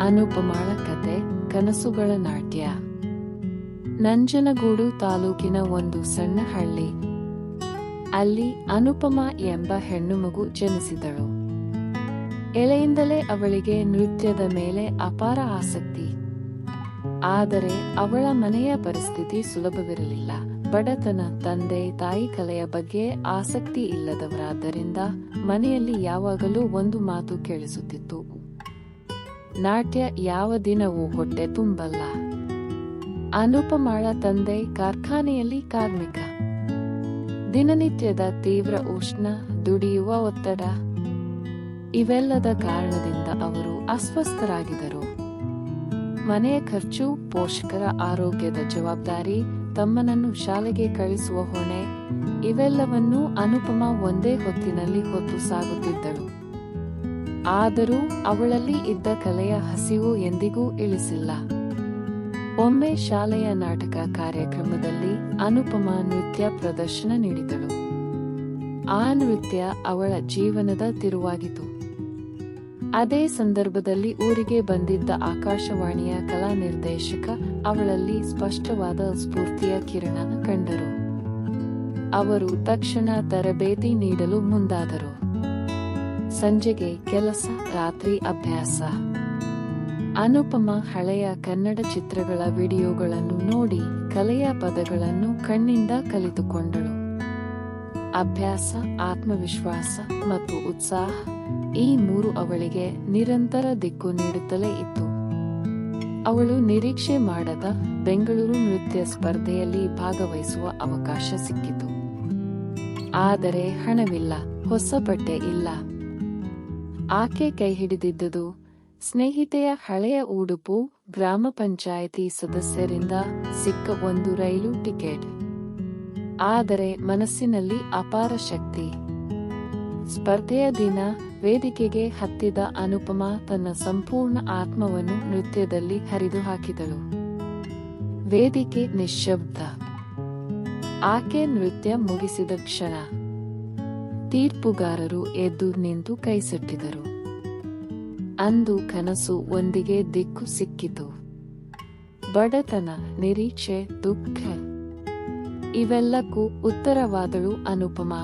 ಅನುಪಮಾಳ ಕತೆ ಕನಸುಗಳ ನಾಟ್ಯ. ನಂಜನಗೂಡು ತಾಲೂಕಿನ ಒಂದು ಸಣ್ಣ ಹಳ್ಳಿ. ಅಲ್ಲಿ ಅನುಪಮ ಎಂಬ ಹೆಣ್ಣು ಮಗು ಜನಿಸಿದಳು. ಎಳೆಯಿಂದಲೇ ಅವಳಿಗೆ ನೃತ್ಯದ ಮೇಲೆ ಅಪಾರ ಆಸಕ್ತಿ. ಆದರೆ ಅವಳ ಮನೆಯ ಪರಿಸ್ಥಿತಿ ಸುಲಭವಿರಲಿಲ್ಲ. ಬಡತನ, ತಂದೆ, ತಾಯಿ ಕಲೆಯ ಬಗ್ಗೆ ಆಸಕ್ತಿ ಇಲ್ಲದವರಾದ್ದರಿಂದ ಮನೆಯಲ್ಲಿ ಯಾವಾಗಲೂ ಒಂದು ಮಾತು ಕೇಳಿಸುತ್ತಿತ್ತು. ನಾಟ್ಯ ಯಾವ ದಿನವೂ ಹೊಟ್ಟೆ ತುಂಬಲ್ಲ. ಅನುಪಮಾಳ ತಂದೆ, ಕಾರ್ಖಾನೆಯಲ್ಲಿ ಕಾರ್ಮಿಕ. ದಿನನಿತ್ಯದ ತೀವ್ರ ಉಷ್ಣ, ದುಡಿಯುವ ಒತ್ತಡ. ಇವೆಲ್ಲದ ಕಾರಣದಿಂದ ಅವರು ಅಸ್ವಸ್ಥರಾಗಿದ್ದರು. ಮನೆಯ ಖರ್ಚು, ಪೋಷಕರ ಆರೋಗ್ಯದ ಜವಾಬ್ದಾರಿ, ತಮ್ಮನನ್ನು ಶಾಲೆಗೆ ಕಳಿಸುವ ಹೊಣೆ, ಇವೆಲ್ಲವನ್ನೂ ಅನುಪಮ ಒಂದೇ ಹೊತ್ತಿನಲ್ಲಿ ಹೊತ್ತು ಸಾಗುತ್ತಿದ್ದಳು. ಆದರೂ ಅವಳಲ್ಲಿ ಇದ್ದ ಕಲೆಯ ಹಸಿವು ಎಂದಿಗೂ ಇಳಿಸಿಲ್ಲ. ಒಮ್ಮೆ ಶಾಲೆಯ ನಾಟಕ ಕಾರ್ಯಕ್ರಮದಲ್ಲಿ ಅನುಪಮ ನೃತ್ಯ ಪ್ರದರ್ಶನ ನೀಡಿದಳು. ಆ ನೃತ್ಯ ಅವಳ ಜೀವನದ ತಿರುವಾಗಿತು ಅದೇ ಸಂದರ್ಭದಲ್ಲಿ ಊರಿಗೆ ಬಂದಿದ್ದ ಆಕಾಶವಾಣಿಯ ಕಲಾ ನಿರ್ದೇಶಕ ಅವಳಲ್ಲಿ ಸ್ಪಷ್ಟವಾದ ಸ್ಫೂರ್ತಿಯ ಕಿರಣ ಕಂಡರು. ಅವರು ತಕ್ಷಣ ತರಬೇತಿ ನೀಡಲು ಮುಂದಾದರು. ಸಂಜೆಗೆ ಕೆಲಸ, ರಾತ್ರಿ ಅಭ್ಯಾಸ. ಅನುಪಮ ಹಳೆಯ ಕನ್ನಡ ಚಿತ್ರಗಳ ವಿಡಿಯೋಗಳನ್ನು ನೋಡಿ ಕಲೆಯ ಪದಗಳನ್ನು ಕಣ್ಣಿಂದ ಕಲಿತುಕೊಂಡಳು. ಅಭ್ಯಾಸ, ಆತ್ಮವಿಶ್ವಾಸ ಮತ್ತು ಉತ್ಸಾಹ ಈ ಮೂರು ಅವಳಿಗೆ ನಿರಂತರ ದಿಕ್ಕು ನೀಡುತ್ತಲೇ ಇತ್ತು. ಅವಳು ನಿರೀಕ್ಷೆ ಮಾಡದ ಬೆಂಗಳೂರು ನೃತ್ಯ ಸ್ಪರ್ಧೆಯಲ್ಲಿ ಭಾಗವಹಿಸುವ ಅವಕಾಶ ಸಿಕ್ಕಿತು. ಆದರೆ ಹಣವಿಲ್ಲ ಹೊಸ ಬಟ್ಟೆ ಇಲ್ಲ. ಆಕೆ ಕೈ ಹಿಡಿದಿದ್ದುದು. ಸ್ನೇಹಿತೆಯ ಹಳೆಯ ಉಡುಪು ಗ್ರಾಮ ಪಂಚಾಯಿತಿ ಸದಸ್ಯರಿಂದ ಸಿಕ್ಕ ಒಂದು ರೈಲು ಟಿಕೆಟ್. ಆದರೆ ಮನಸ್ಸಿನಲ್ಲಿ ಅಪಾರ ಶಕ್ತಿ. ಸ್ಪರ್ಧೆಯ ದಿನ ವೇದಿಕೆಗೆ ಹತ್ತಿದ ಅನುಪಮಾ ತನ್ನ ಸಂಪೂರ್ಣ ಆತ್ಮವನ್ನು ನೃತ್ಯದಲ್ಲಿ ಹರಿದು ಹಾಕಿದಳು ವೇದಿಕೆ ನಿಶ್ಶಬ್ದ. ಆಕೆ ನೃತ್ಯ ಮುಗಿಸಿದ ಕ್ಷಣ. ತೀರ್ಪುಗಾರರು ಎದ್ದು ನಿಂತು ಕೈಸಟ್ಟಿದರು. ಅಂದು ಕನಸು ಒಂದಿಗೆ ದಿಕ್ಕು ಸಿಕ್ಕಿತು. ಬಡತನ, ನಿರೀಕ್ಷೆ, ದುಃಖ ಇವೆಲ್ಲಕ್ಕೂ ಉತ್ತರವಾದಳು ಅನುಪಮ.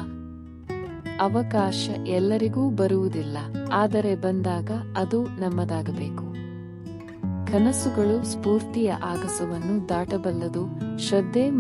ಅವಕಾಶ ಎಲ್ಲರಿಗೂ ಬರುವುದಿಲ್ಲ, ಆದರೆ ಬಂದಾಗ ಅದು ನಮ್ಮದಾಗಬೇಕು. ಕನಸುಗಳು ಸ್ಫೂರ್ತಿಯ ಆಗಸವನ್ನು ದಾಟಬಲ್ಲದು, ಶ್ರದ್ಧೆ